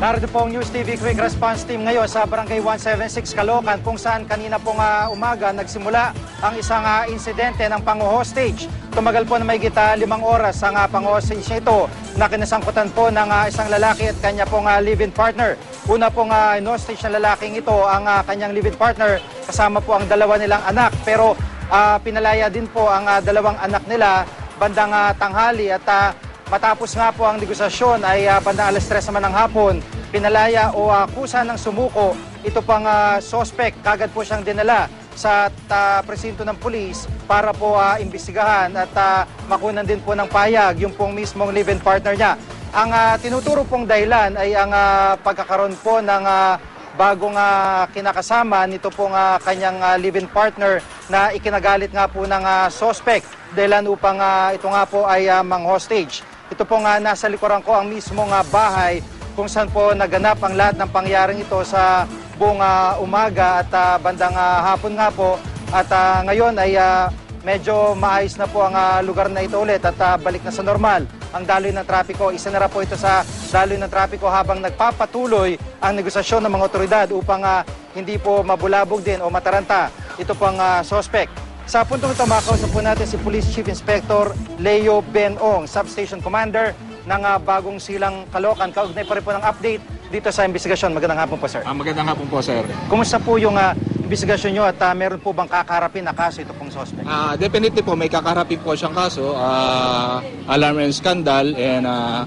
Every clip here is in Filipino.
Narito po ang News TV Quick Response Team ngayon sa Barangay 176 Caloocan kung saan kanina pong ah, umaga nagsimula ang isang ah, insidente ng pang-hostage. Tumagal po na may gita limang oras ang uh, pang-hostage ito na kinasangkutan po ng ah, isang lalaki at kanya pong ah, live-in partner. Una pong uh, hostage na lalaking ito ang ah, kanyang live-in partner kasama po ang dalawa nilang anak pero ah, pinalaya din po ang ah, dalawang anak nila bandang ah, tanghali at ah, Matapos nga po ang negosasyon ay uh, bandang alas 3 naman ng hapon, pinalaya o uh, kusa ng sumuko ito pang uh, suspect. Kagad po siyang dinala sa uh, presinto ng pulis para po uh, imbestigahan at uh, makunan din po ng payag yung pong mismong live-in partner niya. Ang uh, tinuturo pong dahilan ay ang uh, pagkakaroon po ng uh, bagong uh, kinakasama nito pong uh, kanyang uh, live-in partner na ikinagalit nga po ng uh, suspect dahilan upang uh, ito nga po ay uh, mang-hostage. Ito po nga nasa likuran ko ang mismong uh, bahay kung saan po naganap ang lahat ng pangyaring ito sa buong uh, umaga at uh, bandang uh, hapon nga po. At uh, ngayon ay uh, medyo maayos na po ang uh, lugar na ito ulit at uh, balik na sa normal ang daloy ng trapiko. Isa na po ito sa daloy ng trapiko habang nagpapatuloy ang negosasyon ng mga otoridad upang uh, hindi po mabulabog din o mataranta ito pang uh, suspect. Sa puntong ito, makausap po natin si Police Chief Inspector Leo Benong, Substation Commander ng uh, Bagong Silang Kalokan. Kaugnay pa rin po ng update dito sa investigasyon. Magandang hapon po, sir. Ah, magandang hapon po, sir. Kumusta po yung uh, investigasyon nyo at uh, meron po bang kakarapin na kaso ito pong suspect? Ah, definitely po, may kakarapin po siyang kaso. ah, alarm and scandal and ah,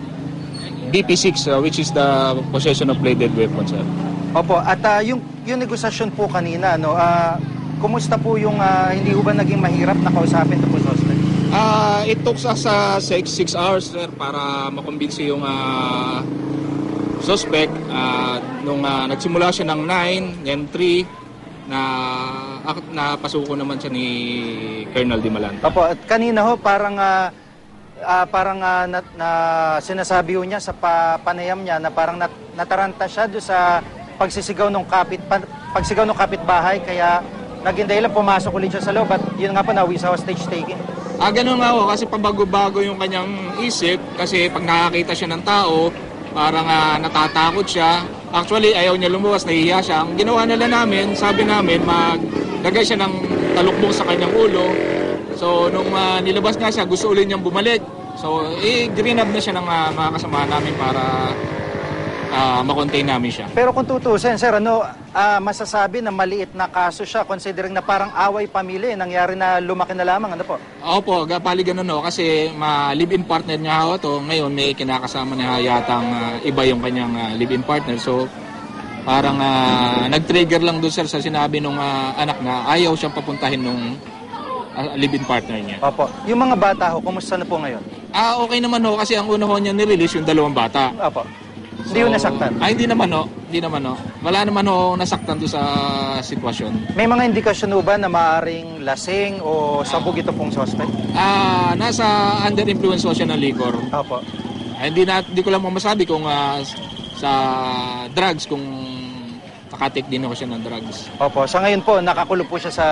BP6, ah, which is the possession of bladed weapon, sir. Opo, at uh, yung, yung negosasyon po kanina, no, uh, kumusta po yung uh, hindi ho ba naging mahirap na kausapin ito po suspect? Ah, it took us sa 6 hours, sir, para makumbinsi yung ah, suspect. Ah, nung ah, nagsimula siya ng 9, then 3, na ak- napasuko naman siya ni Colonel Dimalanta. Opo, at kanina ho parang ah, ah, parang ah, na, na sinasabi ho niya sa pa, panayam niya na parang nat, nataranta siya do sa pagsisigaw ng kapit pa, pagsigaw ng kapitbahay kaya naging dahilan pumasok ulit siya sa loob at yun nga po nawi sa hostage taking. Ah, ganun nga ako kasi pabago-bago yung kanyang isip kasi pag nakakita siya ng tao, parang ah, natatakot siya. Actually, ayaw niya lumuwas, nahihiya siya. Ang ginawa nila namin, sabi namin, maglagay siya ng talukbong sa kanyang ulo. So, nung ah, nilabas nga siya, gusto ulit niyang bumalik. So, i-green up na siya ng ah, mga kasama namin para ah, makontain namin siya. Pero kung tutusin, sir, ano, ah, masasabi na maliit na kaso siya considering na parang away pamilya, eh, nangyari na lumaki na lamang, ano po? Opo, bali ganun no, kasi ma-live-in partner niya ako to. Ngayon may kinakasama niya yatang ah, iba yung kanyang ah, live-in partner. So parang ah, nag-trigger lang doon sir sa sinabi nung ah, anak na ayaw siyang papuntahin nung ah, live-in partner niya. Opo. Yung mga bata ho, kumusta na po ngayon? Ah, okay naman ho kasi ang una ho niya nirelease yung dalawang bata. Opo. Hindi ho nasaktan. Ay, hindi naman ho. Hindi naman ho. Wala naman ho nasaktan doon sa sitwasyon. May mga indikasyon ba na maaaring lasing o sabog ito pong suspect? Ah, nasa under influence ho siya ng liquor. Opo. Ay, hindi, na, hindi ko lang masabi kung ah, sa drugs, kung nakatik din ako siya ng drugs. Opo. Sa ngayon po, nakakulong po siya sa...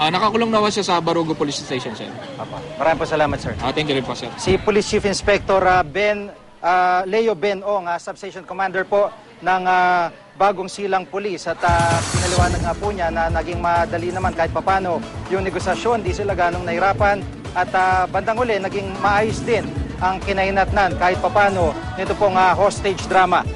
Ah, nakakulong na ako siya sa Barugo Police Station, sir. Opo. Maraming po salamat, sir. Ah, thank you rin po, sir. Si Police Chief Inspector ah, Ben ah, Leo Ben Ong, ah, Substation Commander po ng ah, Bagong Silang Police at uh, pinaliwanag nga po niya na naging madali naman kahit papano yung negosasyon, di sila ganong nahirapan. At ah, bandang uli naging maayos din ang kinahinatnan kahit papano nito pong ah, hostage drama.